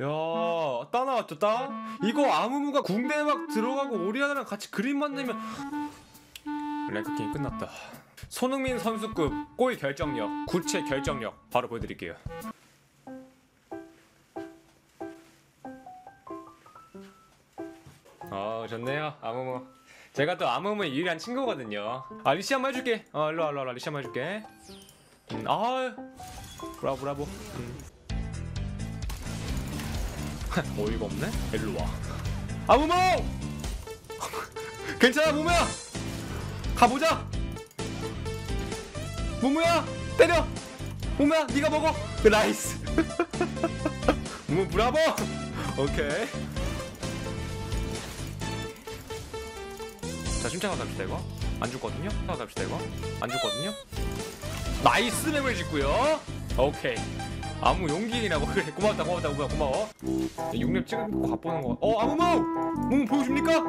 야, 따 나왔죠, 따? 이거 아무무가 궁대에 막 들어가고 오리아나랑 같이 그림 만들면 랭크킹이 끝났다. 손흥민 선수급 골 결정력, 구체 결정력 바로 보여드릴게요. 어, 좋네요, 아무무. 제가 또 아무무의 유일한 친구거든요. 아, 리시 한번 해줄게. 어, 일로 와, 일로 와, 리시 한번 해줄게. 음, 아, 브라보, 브라보. 음. 어이가 없네? 일로 와. 아 무모! 괜찮아, 무무야! 가보자! 무무야! 때려! 무무야, 네가 먹어! 그 나이스! 무무 브라보! 오케이. 자, 침착하게 갑시다, 이거. 안 죽거든요? 침착하게 갑시다, 이거. 안 죽거든요? 나이스 맵을 짓고요 오케이. 아무 용기라고 그래 고맙다 고맙다 고마워 고마워 6렙 찍고 가보는 거. 어 아무모! 무무 보여줍니까?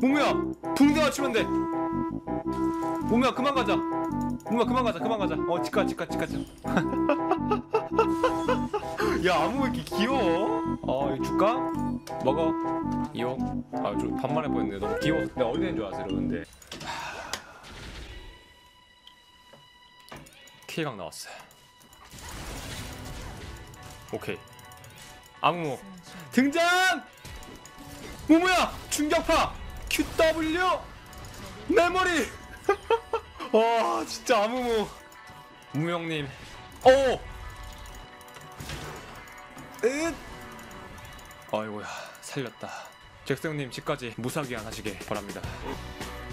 무무야 붕대 맞추면 돼. 무무야 그만 가자. 무무야 그만 가자 그만 가자. 어 집가 집가 집가 집. 야 아무 왜 이렇게 귀여워? 어 이거 줄까? 먹어. 이용. 아좀 반말해 보였네. 너무 귀여워. 내가 어린애인 줄 알았어 여러분들. K각 나왔어. 오케이. 아무모 등장! 모모야! 충격파! QW 메모리! 와 진짜 아무모 무무 형님. 오! 으 아이고야 살렸다. 잭스 형님 집까지 무사기한 하시길 바랍니다.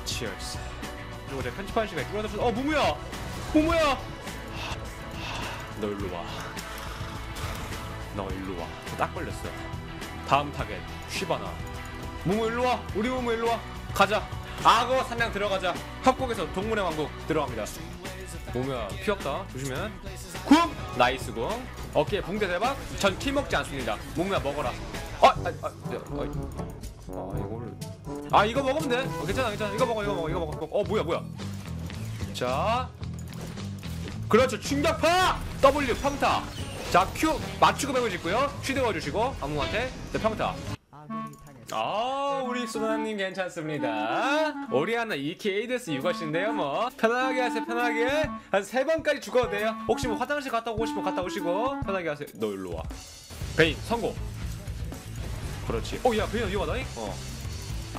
치얼스 그리고 제가 편집하는 시간에 끌어들여서 어 무무야! 무무야 딱 걸렸어. 다음 타겟 쉬바나. 무무 일로 와. 우리 무무 일로 와. 가자. 악어 사냥 들어가자. 협곡에서 동물의 왕국 들어갑니다. 무무야 피었다. 조심해. 쿵 나이스 궁. 어깨에 붕대 대박. 전 키 먹지 않습니다. 무무야 먹어라. 아, 아, 아, 야, 아, 아 이거를. 아 이거 먹으면 돼. 어, 괜찮아 괜찮아. 이거 먹어 이거 먹어 이거 먹어. 어 뭐야 뭐야. 자. 그렇죠 충격파 W 평타 자 Q 맞추고 뱀을 짓고요. 슈드 넣어주시고 아무한테. 네, 평타. 아 우리 소나님 괜찮습니다. 오리아나 2K 에이데스 육아신데요 뭐. 편하게 하세요 편하게. 한 세 번까지 죽어도 돼요. 혹시 뭐 화장실 갔다 오고 싶으면 갔다 오시고 편하게 하세요. 너 일로 와. 베인 성공. 그렇지. 어야 베인 위험하다잉 어.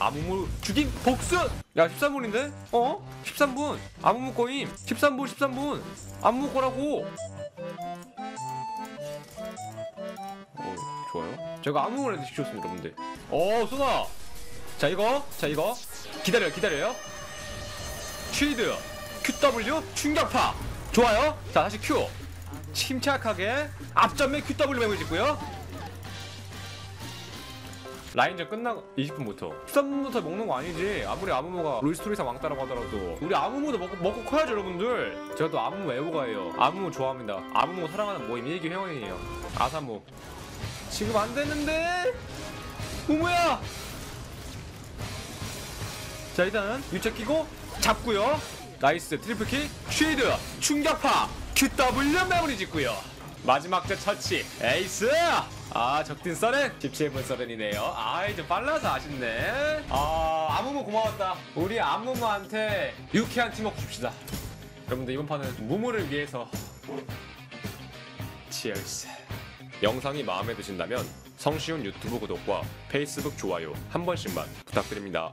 아무무 죽인 복수! 야 13분인데? 어? 13분. 아무무 거임. 13분 13분. 아무무 거라고 제가 아무 거나 시켰습니다, 여러분들. 어, 쏘나. 자, 이거. 자, 이거. 기다려요, 기다려요. 쉴드. QW 충격파. 좋아요. 자, 다시 Q. 침착하게 앞전면 QW 맵을 짓고요. 라인전 끝나고 20분부터 13분부터 먹는 거 아니지 아무리 아무모가 롤스토리상 왕따라고 하더라도 우리 아무모도 먹고, 먹고 커야죠 여러분들 제가 또 아무모 애호가예요 아무모 좋아합니다 아무모 사랑하는 모임 일기 회원이에요 아사모 지금 안 되는데? 우무야! 자 일단은 유채 끼고 잡고요. 나이스 트리플킥 쉴드 충격파 QW 메모리 짓고요. 마지막 제 처치 에이스! 아 적딘 서렌 17분 서렌이네요. 아이 좀 빨라서 아쉽네. 아 아무무 고마웠다. 우리 아무무한테 유쾌한 팀워크 줍시다. 여러분들 이번 판은 무무를 위해서 치얼스 영상이 마음에 드신다면 성시훈 유튜브 구독과 페이스북 좋아요 한 번씩만 부탁드립니다